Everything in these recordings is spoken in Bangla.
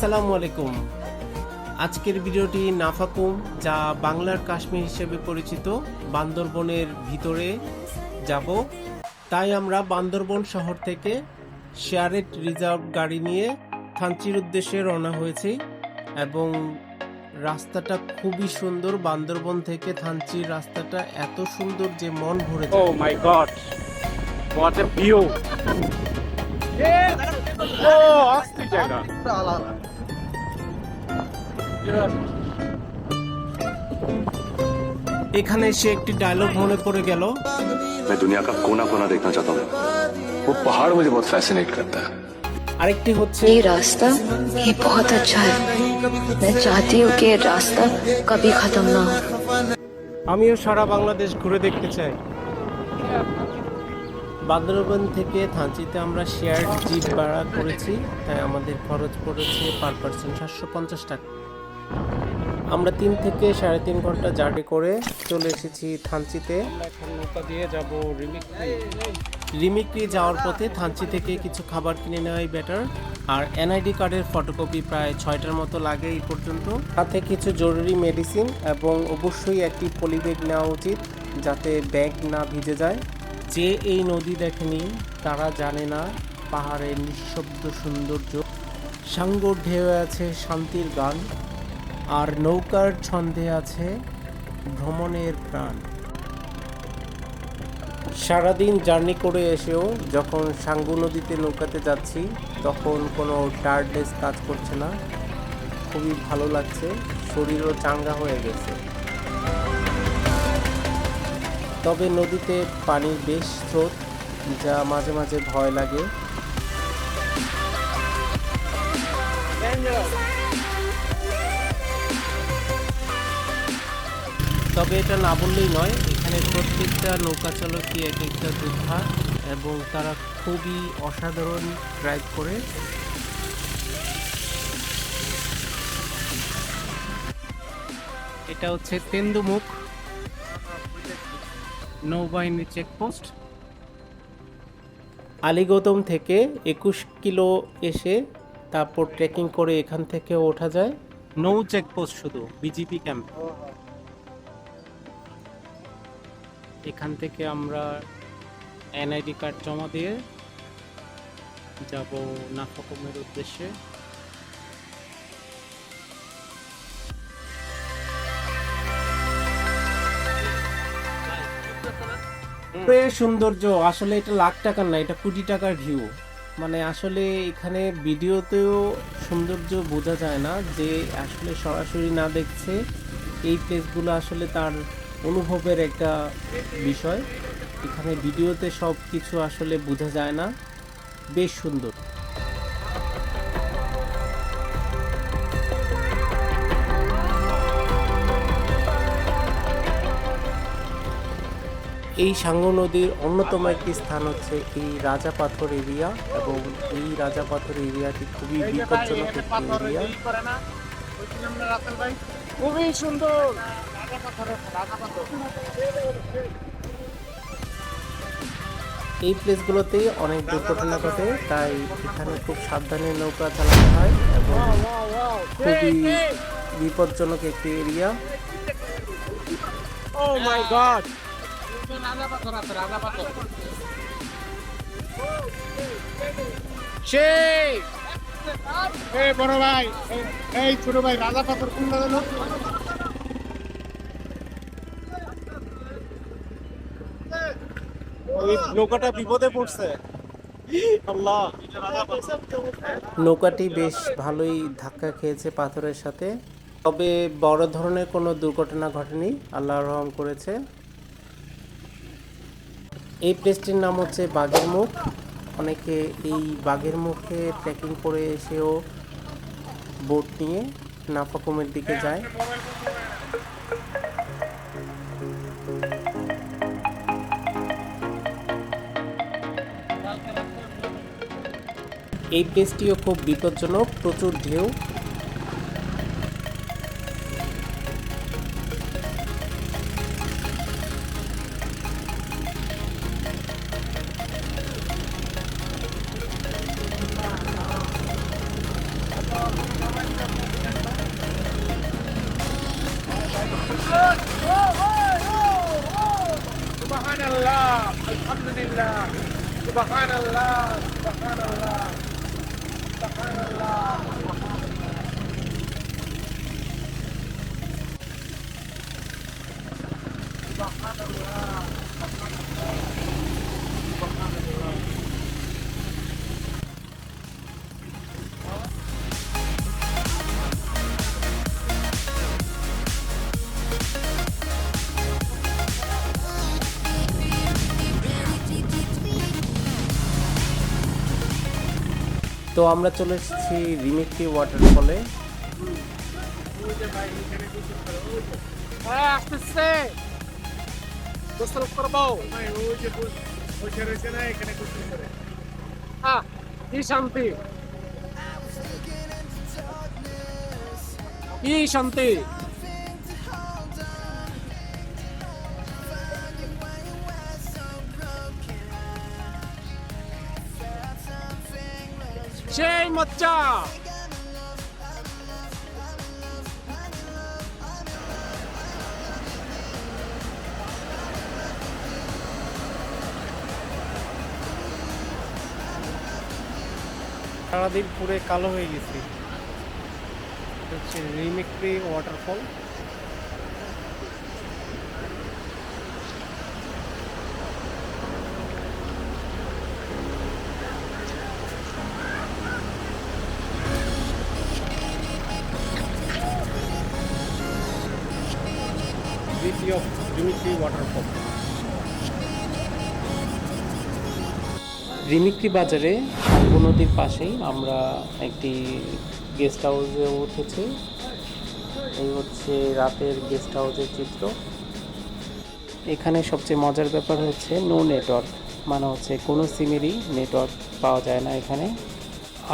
আসসালামু আলাইকুম। আজকের ভিডিওটি নাফাকুম যা বাংলার কাশ্মীর হিসেবে পরিচিত। বান্দরবনের ভিতরে যাব। তাই আমরা বান্দরবন শহর থেকে শেয়ারেট রিজার্ভ গাড়ি নিয়ে থানচির উদ্দেশ্যে রওনা হয়েছি এবং রাস্তাটা খুবই সুন্দর। বান্দরবন থেকে থানচির রাস্তাটা এত সুন্দর যে মন ভরে যায়। Oh my god. What a view. Oh, অস্থির জায়গা। এখানে এসে একটি ডায়লগ মনে পড়ে গেল मैं दुनिया का कोना कोना देखना चाहता हूँ वो पहाड़ मुझे बहुत फैसिनेट करता है আরেকটি হচ্ছে ये रास्ता ये बहुत अच्छा है मैं चाहती हूँ कि ये रास्ता कभी खत्म ना हो আমিও সারা বাংলাদেশ ঘুরে দেখতে চাই বান্দরবন থেকে থানচিতে আমরা শেয়ার জিপ ভাড়া করেছি তাই আমাদের খরচ পড়েছে পার পার্সন সাতশো পঞ্চাশ টাকা আমরা তিন থেকে সাড়ে তিন ঘণ্টা জার্নি করে চলে এসেছি থানচিতে। নৌকা দিয়ে যাব রিমিক রিমিক্রি যাওয়ার পথে থানচি থেকে কিছু খাবার কিনে নেওয়াই বেটার আর এনআইডি কার্ডের ফটোকপি প্রায় ছয়টার মতো লাগে এই পর্যন্ত। সাথে কিছু জরুরি মেডিসিন এবং অবশ্যই একটি পলিব্যাগ নেওয়া উচিত যাতে ব্যাগ না ভিজে যায়। যে এই নদী দেখেনি তারা জানে না পাহাড়ের নিঃশব্দ সৌন্দর্য। সাঙ্গর ঢেউ আছে শান্তির গান। আর নৌকার ছন্দে আছে ভ্রমণের প্রাণ। সারাদিন জার্নি করে এসেও যখন সাঙ্গু নদীতে নৌকাতে যাচ্ছি, তখন কোনো টায়ার্ডনেস কাজ করছে না। খুবই ভালো লাগছে, শরীরও চাঙ্গা হয়ে গেছে। তবে নদীতে পানির বেশ স্রোত, যা মাঝে মাঝে ভয় লাগে। তবে এটা না বললেই নয়, এখানে প্রত্যেকটা নৌকা চালকই এক একটা যোদ্ধা এবং তারা খুবই অসাধারণ ড্রাইভ করে। এটা হচ্ছে তেন্দুমুখ নৌবাহিনী চেকপোস্ট আলিগৌতম থেকে একুশ কিলো এসে তারপর ট্রেকিং করে এখান থেকে ওঠা যায়। নৌ চেকপোস্ট শুধু বিজিপি ক্যাম্প এখান থেকে আমরা এনআইডি কার্ড জমা দিয়ে যাব নাফাকুমের উদ্দেশ্যে। সৌন্দর্য, আসলে এটা লাখ টাকার না, এটা কোটি টাকার ভিউ মানে আসলে এখানে ভিডিওতেও সৌন্দর্য বোঝা যায় না যে আসলে সরাসরি না দেখছে এই প্লেসগুলো আসলে তার অনুভবের একটা বিষয়। এখানে ভিডিওতে সব কিছু আসলে বোঝা যায় না। বেশ সুন্দর। এই সাঙ্গ নদীর অন্যতম একটি স্থান হচ্ছে এই রাজা পাথর এরিয়া এবং এই রাজা পাথর এরিয়াটি খুবই বিপজ্জনক একটি এরিয়া। খুবই সুন্দর। এই প্লেসগুলোতে অনেক দুর্ঘটনা ঘটে তাই এখানে খুব সাবধানে নৌকা চালাতে হয় এবং খুবই বিপজ্জনক একটি এরিয়া ও মাই গড সেই! এই বড় ভাই এই- এই ছোট ভাই রাজা পাথর কোন নৌকাটা বিপদে পড়ছে। নৌকাটি বেশ ভালোই ধাক্কা খেয়েছে পাথরের সাথে। তবে বড় ধরনের কোনো দুর্ঘটনা ঘটেনি আল্লাহ রহম করেছে। এই প্লেসটির নাম হচ্ছে বাঘের মুখ। অনেকে এই বাঘের মুখে ট্রেকিং করে এসেও বোট নিয়ে নাফাকুমের দিকে যায়। এই প্লেসটিও খুব বিপজ্জনক প্রচুর ঢেউ। সুবহানাল্লাহ আলহামদুলিল্লাহ। সুবহানাল্লাহ সুবহানাল্লাহ। সুবহানাল্লাহ তো আমরা চলে এসেছি রিমিকি ওয়াটারফলে হ্যাঁ আসতেছে। গোসল করব। ভাই ওই যে বসে রয়েছে না এখানে গোসল করে আহ কি শান্তি? কি শান্তি? সেই মজ্জা। সারাদিন পুরে কালো হয়ে গেছি। হচ্ছে রিমিক্রি ওয়াটারফল ওয়াটারফল রিমিক্রি বাজারে শালবু নদীর পাশেই আমরা একটি গেস্ট হাউসে উঠেছি। এই হচ্ছে রাতের গেস্ট হাউসের চিত্র। এখানে সবচেয়ে মজার ব্যাপার হচ্ছে নো নেটওয়ার্ক মানে হচ্ছে কোনো সিমেরই নেটওয়ার্ক পাওয়া যায় না এখানে।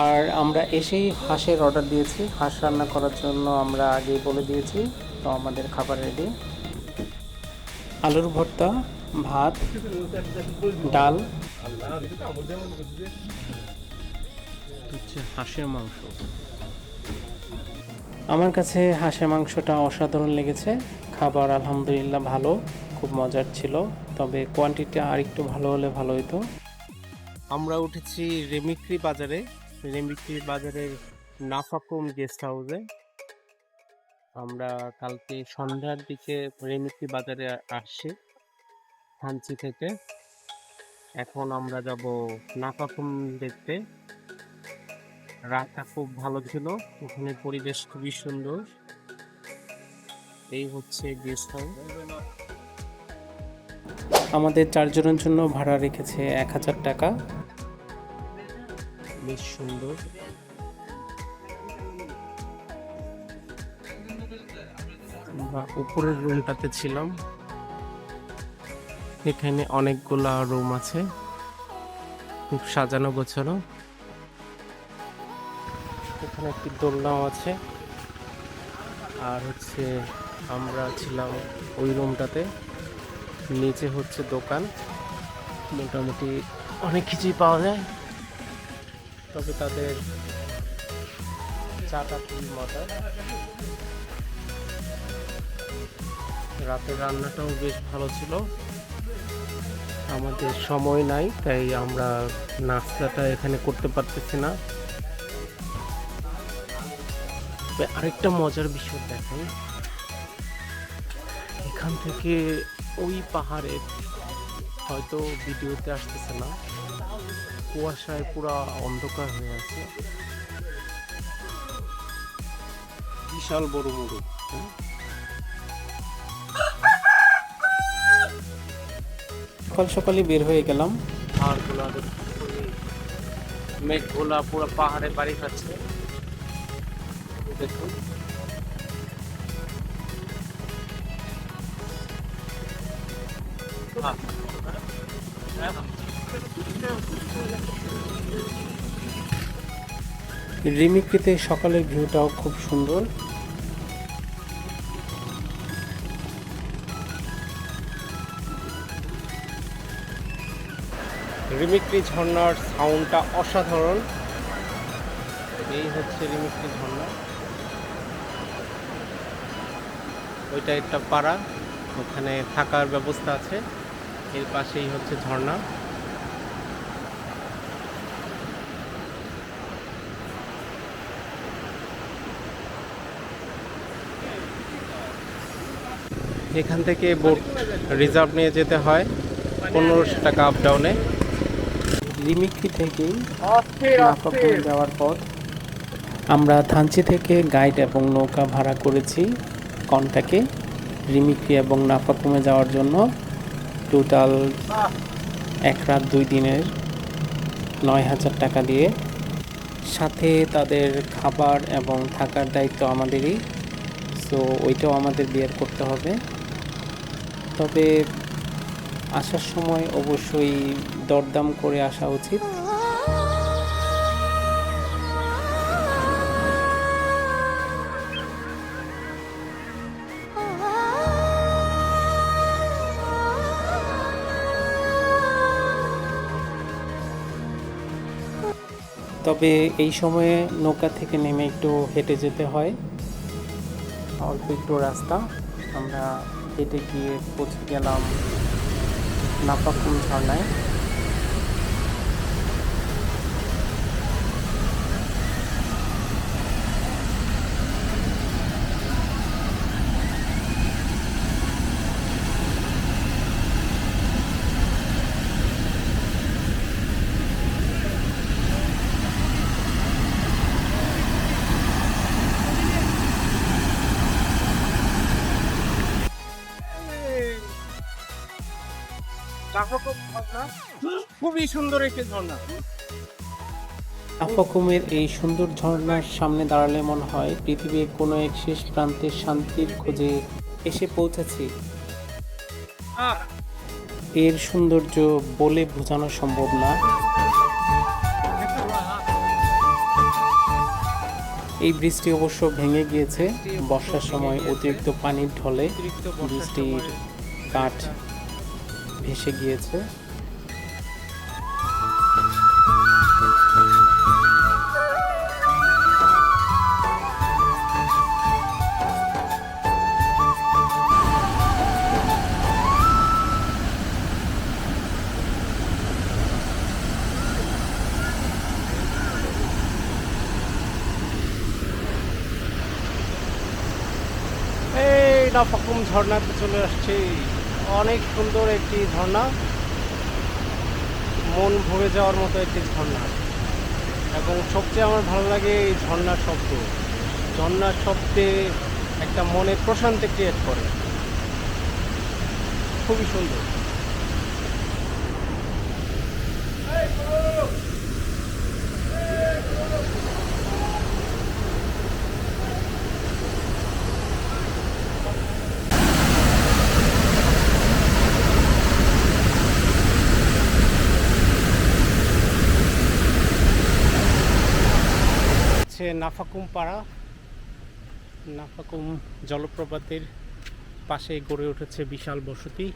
আর আমরা এসেই হাঁসের অর্ডার দিয়েছি। হাঁস রান্না করার জন্য আমরা আগে বলে দিয়েছি, তো আমাদের খাবার রেডি আলুর ভর্তা ভাত ডাল। হচ্ছে হাঁসের মাংস। আমার কাছে হাঁসের মাংসটা অসাধারণ লেগেছে। খাবার আলহামদুলিল্লাহ ভালো খুব মজার ছিল। তবে কোয়ান্টিটি আর একটু ভালো হলে ভালো হতো আমরা উঠেছি রেমিক্রি বাজারে। রেমিক্রি বাজারের নাফাকুম গেস্ট হাউসে আমরা কালকে সন্ধ্যার দিকে রেমিক্রি বাজারে আসছি থানচি থেকে। এখন আমরা যাব নাফাকুম দেখতে। রাতটা খুব ভালো ছিল ওখানে পরিবেশ খুবই সুন্দর। এই হচ্ছে গেস্ট হাউস আমাদের চারজনের জন্য ভাড়া রেখেছে এক হাজার টাকা। বেশ সুন্দর। আমরা উপরের রুমটাতে ছিলাম। এখানে অনেকগুলা রুম আছে। খুব সাজানো গোছানো। এখানে একটি দোলনাও আছে। আর হচ্ছে আমরা ছিলাম ওই রুমটাতে। নিচে হচ্ছে দোকান। মোটামুটি অনেক কিছুই পাওয়া যায়। তবে তাদের চাটা খুবই মজার রাতের রান্নাটাও বেশ ভালো ছিল। আমাদের সময় নাই, তাই আমরা নাস্তাটা এখানে করতে পারতেছি না। আরেকটা মজার বিষয় দেখেন এখান থেকে ওই পাহাড়ের হয়তো ভিডিওতে আসতেছে না। কুয়াশায় পুরা অন্ধকার হয়ে আছে। বিশাল বড় মরু সকাল সকালই বের হয়ে গেলাম। পাহাড়গুলো মেঘগুলা পুরো পাহাড়ে বাড়ি খাচ্ছে। দেখুন। রিমিক্রিতে সকালের ভিউটাও খুব সুন্দর। রিমিক্রি ঝর্ণার সাউন্ডটা অসাধারণ। এই হচ্ছে রিমিক্রি ঝর্ণা। ওইটা একটা পাড়া, ওখানে থাকার ব্যবস্থা আছে। এর পাশেই হচ্ছে ঝর্ণা। এখান থেকে বোট রিজার্ভ নিয়ে যেতে হয়। পনেরোশো টাকা আপ ডাউনে রিমিক্রি থেকেই অস্থির যাওয়ার পথ আমরা থানচি থেকে গাইড এবং নৌকা ভাড়া করেছি কন্টাকে রিমিক্রি এবং নাফাকুমে যাওয়ার জন্য। টোটাল এক রাত দুই দিনের নয় হাজার টাকা দিয়ে। সাথে তাদের খাবার এবং থাকার দায়িত্ব আমাদেরই সো ওইটাও আমাদের বিয়ার করতে হবে। তবে আসার সময় অবশ্যই দরদাম করে আসা উচিত। তবে এই সময়ে নৌকা থেকে নেমে একটু হেঁটে যেতে হয়। অল্প একটু রাস্তা। আমরা হেঁটে গিয়ে পৌঁছে গেলাম নাপাকুম ঝর্ণায় খুবই সুন্দর একটি ঝর্ণা। এই সুন্দর ঝর্ণার সামনে দাঁড়ালে মনে হয় পৃথিবীর কোনো এক শেষ প্রান্তে শান্তির খোঁজে এসে পৌঁছেছি। এর সৌন্দর্য বলে বোঝানো সম্ভব না। এই বৃষ্টি অবশ্য ভেঙে গিয়েছে। বর্ষার সময় অতিরিক্ত পানির ঢলে বৃষ্টির কাঠ ভেসে গিয়েছে। নাফাকুম ঝর্ণাতে চলে আসছি। অনেক সুন্দর একটি ঝর্ণা। মন ভরে যাওয়ার মতো একটি ঝর্ণা। এবং সবচেয়ে আমার ভালো লাগে এই ঝর্ণার শব্দ। ঝর্ণার শব্দে একটা মনে প্রশান্তি ক্রিয়েট করে। খুবই সুন্দর হচ্ছে নাফাকুম পাড়া। নাফাকুম জলপ্রপাতের পাশে গড়ে উঠেছে বিশাল বসতি।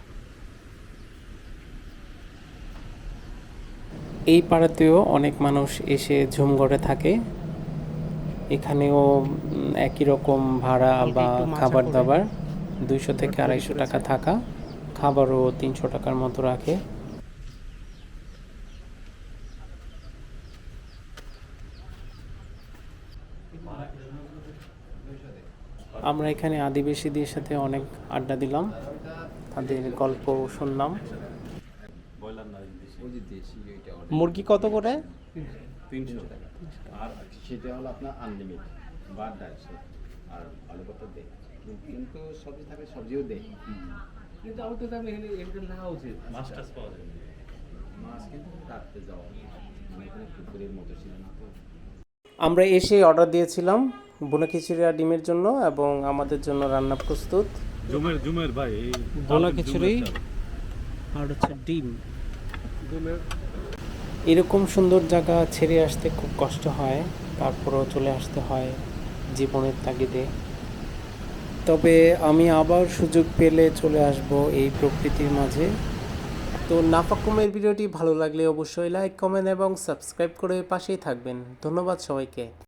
এই পাড়াতেও অনেক মানুষ এসে ঝুমঘরে থাকে। এখানেও একই রকম ভাড়া বা খাবার দাবার। দুইশো থেকে আড়াইশো টাকা থাকা। খাবারও তিনশো টাকার মতো রাখে। আমরা এখানে আদিবাসীদের সাথে অনেক আড্ডা দিলাম। তাদের গল্প শুনলাম। মুরগি কত করে? তিনশো টাকা। আর সেটা হলো আপনার বা আর কত দেয়। কিন্তু সবজি থাকলে সবজিও দেয়। কিন্তু আমার তো দাম এখানে উচিত। মাছ টাছ পাওয়া যায়। মাছ কিন্তু রাখতে যাওয়া মানে এখানে পুকুরের মতো ছিল না তো। আমরা এসে অর্ডার দিয়েছিলাম বোনা খিচুড়ি আর ডিমের জন্য এবং আমাদের জন্য রান্না প্রস্তুত। জুমের জুমের ভাই এই বোনা খিচুড়ি আর হচ্ছে ডিম। এরকম সুন্দর জায়গা ছেড়ে আসতে খুব কষ্ট হয় তারপরও চলে আসতে হয় জীবনের তাগিদে। তবে আমি আবার সুযোগ পেলে চলে আসব এই প্রকৃতির মাঝে। তো নাফাকুমের ভিডিওটি ভালো লাগলে অবশ্যই লাইক কমেন্ট এবং সাবস্ক্রাইব করে পাশেই থাকবেন। ধন্যবাদ সবাইকে।